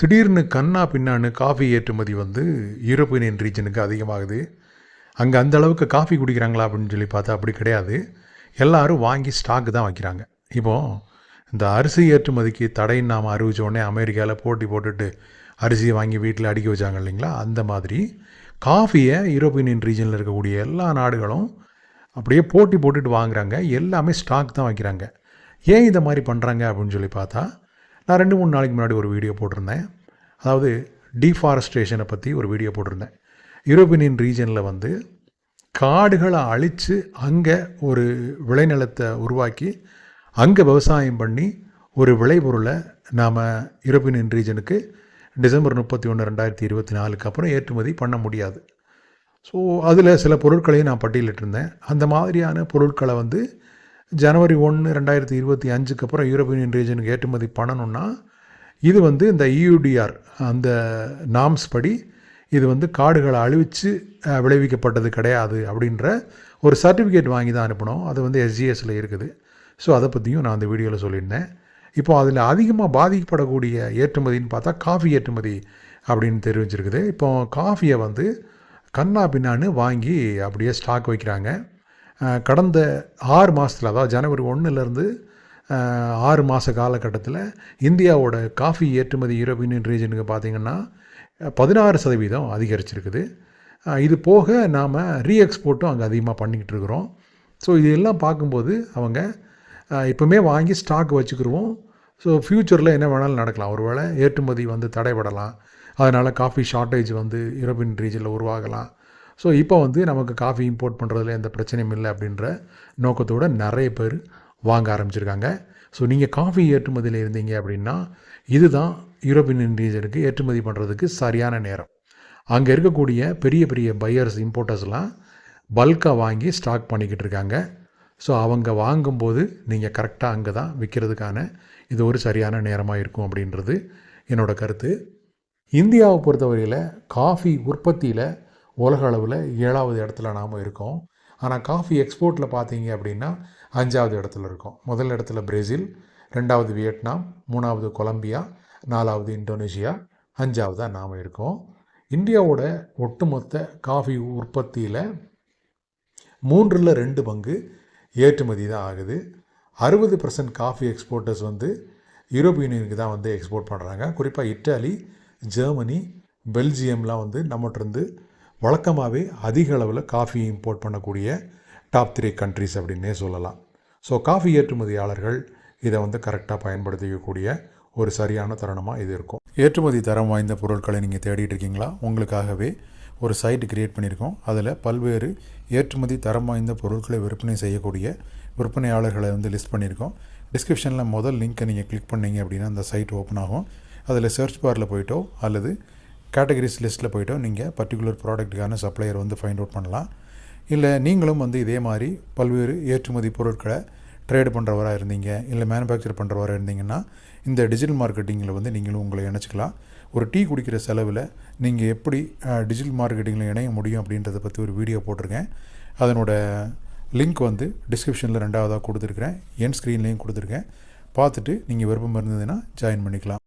திடீர்னு கண்ணா பின்னான்னு காஃபி ஏற்றுமதி வந்து யூரோப்பியன் ரீஜனுக்கு அதிகமாகுது. அங்கே அந்த அளவுக்கு காஃபி குடிக்கிறாங்களா அப்படின்னு சொல்லி பார்த்தா அப்படி கிடையாது. எல்லாரும் வாங்கி ஸ்டாக்கு தான் வைக்கிறாங்க. இப்போது இந்த அரிசி ஏற்றுமதிக்கு தடைன்னு நாம் அறிவிச்சோடனே அமெரிக்காவில் போட்டி போட்டுட்டு அரிசியை வாங்கி வீட்டில் அடுக்கி வச்சாங்க இல்லைங்களா? அந்த மாதிரி காஃபியை யூரோப்பியன் ரீஜனில் இருக்கக்கூடிய எல்லா நாடுகளும் அப்படியே போட்டி போட்டுட்டு வாங்குறாங்க. எல்லாமே ஸ்டாக் தான் வைக்கிறாங்க. ஏன் இந்த மாதிரி பண்ணுறாங்க அப்படின்னு சொல்லி பார்த்தா நான் ரெண்டு மூணு நாளைக்கு முன்னாடி ஒரு வீடியோ போட்டிருந்தேன். அதாவது டீஃபாரஸ்ட்ரேஷனை பற்றி ஒரு வீடியோ போட்டிருந்தேன். யூரோப்பியன் ரீஜனில் வந்து காடுகளை அழித்து அங்கே ஒரு விளைநிலத்தை உருவாக்கி அங்கே விவசாயம் பண்ணி ஒரு விளைபொருளை நாம் யூரோப்பியன் ரீஜனுக்கு டிசம்பர் முப்பத்தி ஒன்று ரெண்டாயிரத்தி இருபத்தி நாலுக்கு அப்புறம் ஏற்றுமதி பண்ண முடியாது. ஸோ அதில் சில பொருட்களையும் நான் பட்டியலிட்டிருந்தேன். அந்த மாதிரியான பொருட்களை வந்து ஜனவரி ஒன்று ரெண்டாயிரத்தி இருபத்தி அஞ்சுக்கு அப்புறம் யூரோப்பியன் ரீஜனுக்கு ஏற்றுமதி பண்ணணும்னா இது வந்து இந்த இயூடிஆர் அந்த நாம்ஸ் படி இது வந்து காடுகளை அழிவிச்சு விளைவிக்கப்பட்டது கிடையாது அப்படின்ற ஒரு சர்டிஃபிகேட் வாங்கி தான் அனுப்பணும் அது வந்து எஸ்ஜிஎஸில் இருக்குது. ஸோ அதை பற்றியும் நான் அந்த வீடியோவில் சொல்லியிருந்தேன். இப்போ அதில் அதிகமாக பாதிக்கப்படக்கூடிய ஏற்றுமதின்னு பார்த்தா காஃபி ஏற்றுமதி அப்படின்னு தெரிவிச்சிருக்குது. இப்போ காஃபியை வந்து கண்ணா பின்னான்னு வாங்கி அப்படியே ஸ்டாக் வைக்கிறாங்க. கடந்த ஆறு மாதத்தில் அதாவது ஜனவரி ஒன்றுலேருந்து ஆறு மாத காலகட்டத்தில் இந்தியாவோட காஃபி ஏற்றுமதி யூரோப்பியன் ரீஜனுக்கு பார்த்திங்கன்னா பதினாறு சதவீதம் அதிகரிச்சிருக்குது. இது போக நாம் ரீஎக்ஸ்போர்ட்டும் அங்கே அதிகமாக பண்ணிக்கிட்டு இருக்கிறோம். ஸோ இது எல்லாம் பார்க்கும்போது அவங்க இப்போமே வாங்கி ஸ்டாக் வச்சுக்கிருவோம். ஸோ ஃப்யூச்சரில் என்ன வேணாலும் நடக்கலாம். ஒருவேளை ஏற்றுமதி வந்து தடைபடலாம். அதனால் காஃபி ஷார்ட்டேஜ் வந்து யூரோப்பியன் ரீஜனில் உருவாகலாம். ஸோ இப்போ வந்து நமக்கு காஃபி இம்போர்ட் பண்ணுறதுல எந்த பிரச்சனையும் இல்லை அப்படின்ற நோக்கத்தோடு நிறைய பேர் வாங்க ஆரம்பிச்சிருக்காங்க. ஸோ நீங்கள் காஃபி ஏற்றுமதியில் இருந்தீங்க அப்படின்னா இதுதான் யூரோப்பியன் ரீஜனுக்கு ஏற்றுமதி பண்ணுறதுக்கு சரியான நேரம். அங்கே இருக்கக்கூடிய பெரிய பெரிய பையர்ஸ் இம்போர்ட்டர்ஸ்லாம் பல்காக வாங்கி ஸ்டாக் பண்ணிக்கிட்டு இருக்காங்க. ஸோ அவங்க வாங்கும்போது நீங்கள் கரெக்டாக அங்கே தான் விற்கிறதுக்கான இது ஒரு சரியான நேரமாக இருக்கும் அப்படின்றது என்னோடய கருத்து. இந்தியாவை பொறுத்தவரையில் காஃபி உற்பத்தியில் உலக அளவில் ஏழாவது இடத்துல நாம் இருக்கோம். ஆனால் காஃபி எக்ஸ்போர்ட்டில் பார்த்தீங்க அப்படின்னா அஞ்சாவது இடத்துல இருக்கோம். முதல் இடத்துல பிரேசில் ரெண்டாவது வியட்நாம் மூணாவது கொலம்பியா நாலாவது இந்தோனேஷியா அஞ்சாவதாக நாம் இருக்கோம். இந்தியாவோட ஒட்டுமொத்த காஃபி உற்பத்தியில் மூன்றில் ரெண்டு பங்கு ஏற்றுமதி தான் ஆகுது. அறுபது பர்சன்ட் காஃபி எக்ஸ்போர்ட்டர்ஸ் வந்து யூரோப் யூனியனுக்கு தான் வந்து எக்ஸ்போர்ட் பண்ணுறாங்க குறிப்பாக இட்டாலி ஜெர்மனி பெல்ஜியம்லாம் வந்து நம்மகிட்டருந்து வழக்கமாகவே அதிக அளவில் காஃபி இம்போர்ட் பண்ணக்கூடிய டாப் த்ரீ கண்ட்ரிஸ் அப்படின்னே சொல்லலாம். ஸோ காஃபி ஏற்றுமதியாளர்கள் இதை வந்து கரெக்டாக பயன்படுத்திக்கக்கூடிய ஒரு சரியான தருணமாக இது இருக்கும். ஏற்றுமதி தரம் வாய்ந்த பொருட்களை நீங்கள் தேடிட்டு இருக்கீங்களா? உங்களுக்காகவே ஒரு சைட் கிரியேட் பண்ணியிருக்கோம். அதில் பல்வேறு ஏற்றுமதி தரம் வாய்ந்த பொருட்களை விற்பனை செய்யக்கூடிய விற்பனையாளர்களை வந்து லிஸ்ட் பண்ணியிருக்கோம். டிஸ்கிரிப்ஷனில் முதல் லிங்க்கை நீங்கள் கிளிக் பண்ணீங்க அப்படின்னா அந்த சைட் ஓப்பன் ஆகும். அதில் சர்ச் பாரில் போயிட்டோ அல்லது கேட்டகரிஸ் லிஸ்ட்டில் போயிட்டோ நீங்கள் பர்டிகுலர் ப்ராடக்ட்டுக்கான சப்ளையர் வந்து ஃபைண்ட் அவுட் பண்ணலாம். இல்லை நீங்களும் வந்து இதே மாதிரி பல்வேறு ஏற்றுமதி பொருட்களை ட்ரேடு பண்ணுறவராக இருந்தீங்க இல்லை மேனுஃபேக்சர் பண்ணுறவராக இருந்தீங்கன்னா இந்த டிஜிட்டல் மார்க்கெட்டிங்கில் வந்து நீங்களும் உங்களை இணைச்சிக்கலாம். ஒரு டீ குடிக்கிற செலவில் நீங்கள் எப்படி டிஜிட்டல் மார்க்கெட்டிங்கில் இணைய முடியும் அப்படின்றத பற்றி ஒரு வீடியோ போட்டிருக்கேன். அதனோட லிங்க் வந்து டிஸ்கிரிப்ஷனில் ரெண்டாவதாக கொடுத்துருக்குறேன். என் ஸ்க்ரீன்லேயும் கொடுத்துருக்கேன். பார்த்துட்டு நீங்கள் விருப்பம் இருந்ததுன்னா ஜாயின் பண்ணிக்கலாம்.